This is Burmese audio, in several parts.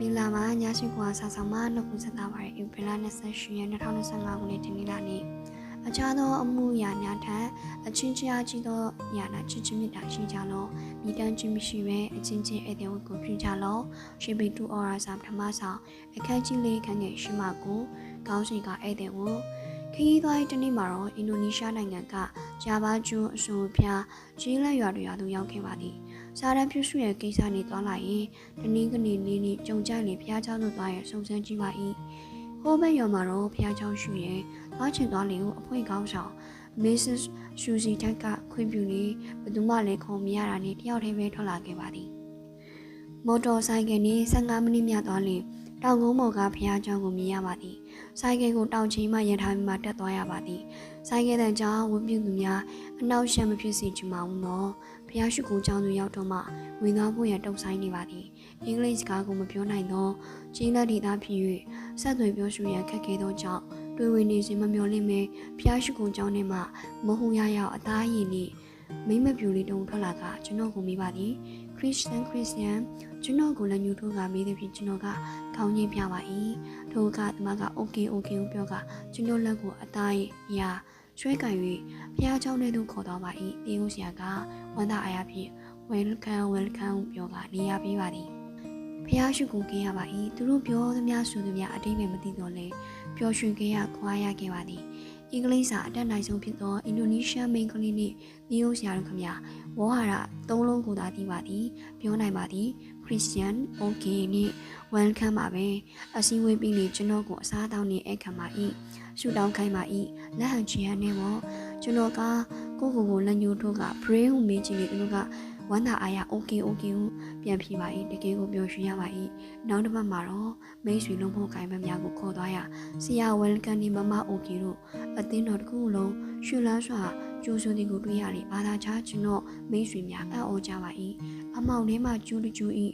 မင်္ဂလာပါညရှိကွာဆာဆောင်မနှုတ်ခွန်းဆက်တာပါရဲ့ဧပြီလ28ရက်2025ခုနှစ်ဒီနေ့လာနေ့အခြားသောအမှုရာများထက်အချင်းချင်းကြီးသောညာနာချစ်ချင်းမြတ်တာရှိကြလောမိတန်းချင်းမရှိပဲအချင်းချင်းဧည့်သည်ဝတ်ကိုပြုကြလောရှင်ပေတူအော်ရာစာပထမဆောင်အခန်းကြီးလေးခန်းငယ်ရှိမှကိုကောင်းစီကဧည့်သည်ဝတ် ခရီးသွားတဲ့နေ့မှာတော့အင်ဒိုနီးရှားနိုင်ငံကဂျာဗာကျွန်းအဆိုဖျားကြီးလက်ရွာတွေရွာသို့ရောက်ခဲ့ပါသည်စာရန်ပြုစုရဲ့ကိစ္စနေသွားလာရင်တနင်္ဂနွေနေ့နေ့ကြုံကြလေဘုရားကျောင်းသို့သွားရစုံစမ်းကြည့်ပါ၏ဟိုးဘက်ရွာမှာတော့ဘုရားကျောင်းရှိရဲ့သွားချင်သွားလေကိုအဖွင့်ကောင်းဆောင် Mrs. Susie တက်ကခွင့်ပြုနေဘယ်သူမှလည်းခုံမရတာနဲ့တယောက်တည်းပဲထွက်လာခဲ့ပါသည်မော်တော်ဆိုင်ကယ်နဲ့15မိနစ်မြတ်သွားလေ တောင်ကုန်းမော်ကဘုရားကျောင်းကိုမြင်ရပါသည်ဆိုင်ကယ်ကိုတောင်ချင်းမှရထားပြီးမှတက်သွားရပါသည်ဆိုင်ကယ်တန်ကြောင့်ဝတ်ပြုသူများအနောက်ရှက်မဖြစ်စေချင်ပါဘူးနော်ဘုရားရှိခိုးကျောင်းသူရောက်တော့မှဝင်သွားဖို့ရတုံဆိုင်နေပါသည်အင်္ဂလိပ်စကားကိုမပြောနိုင်သောချင်းလက်ဒေသဖြစ်၍ဆက်သွယ်ပြောဆိုရန်ခက်ခဲသောကြောင့်တွေ့ဝင်နေစဉ်မမျော်လင့်မဲဘုရားရှိခိုးကျောင်းထဲမှမဟုတ်ရရောက်အသားရည်နှင့်မိမ့်မပြူလေးတုံထွက်လာကကျွန်တော်ကိုမိပါသည် ခရစ်ယာန်ခရစ်ယာန်ကျွန်တော်ကိုလည်းညှို့ထိုးကမေးသည်ဖြင့်ကျွန်တော်ကခေါင်းငင်းပြပါ၏ထိုကဒီမှာက okay okay ကိုပြောကကျွန်တော်လက်ကိုအသားရည်ရာရွှဲကန်၍ဘုရားကျောင်းထဲသို့ခေါ်သွားပါ၏တေးဦးဆရာကဝမ်းသာအားဖြင့် welcome welcome ပြောကနေရပေးပါသည်ဖះရှိကိုခဲ့ရပါ၏သူတို့ပြောသမျှဆိုသမျှအတိတ်ပဲမသိတော့လဲပျော်ရွှင်ခဲ့ရခွာရခဲ့ပါသည် အင်္ဂလိပ်စာအတက်နိုင်ဆုံးဖြစ်သောအင်ဒိုနီးရှားမိန်းကလေးနှင့်နယူးဆရာတို့ခမဝေါ်ဟာရသုံးလုံးကိုသာသိပါသည်ပြောနိုင်ပါသည် Christian okay နှင့် welcome ပါပဲအစည်းအဝေးပြီးရင်ကျွန်တော်ကိုအစားအသောက်နှင့်အခမ်းပါ၏ရှူတောင်းခိုင်းပါ၏လက်ဟန်ချီဟန်နဲ့ပေါ့ကျွန်တော်ကကိုကိုကိုလက်ညှိုးထိုးက brain ကိုမေးကြည့်လေသူက ဝမ်းသာအားရ okay okay ဟုပြန်ဖြေပါ၏တကယ်ကိုပျော်ရွှင်ရပါ၏နောက်တစ်ပတ်မှာတော့မိတ်ဆွေလုံးဖို့ခိုင်းမများကိုခေါ်သွားရဆရာ welcome နေမမ okay တို့အသင်းတော်တစ်ခုလုံးရွှေလန်းစွာကျိုးစိုးသည်ကိုတွေ့ရတယ်ဘာသာချကျွန်တော်မိတ်ဆွေများအံ့ဩကြပါ၏အမောင်ထဲမှာကျူးတကျူးဤ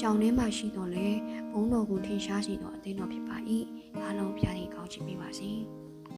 ကြောင်ထဲမှာရှိတော်လဲဘုံတော်ကိုထင်ရှားရှိတော်အသင်းတော်ဖြစ်ပါ၏အားလုံးဖျားရင်ကောင်းချီးပေးပါစေ။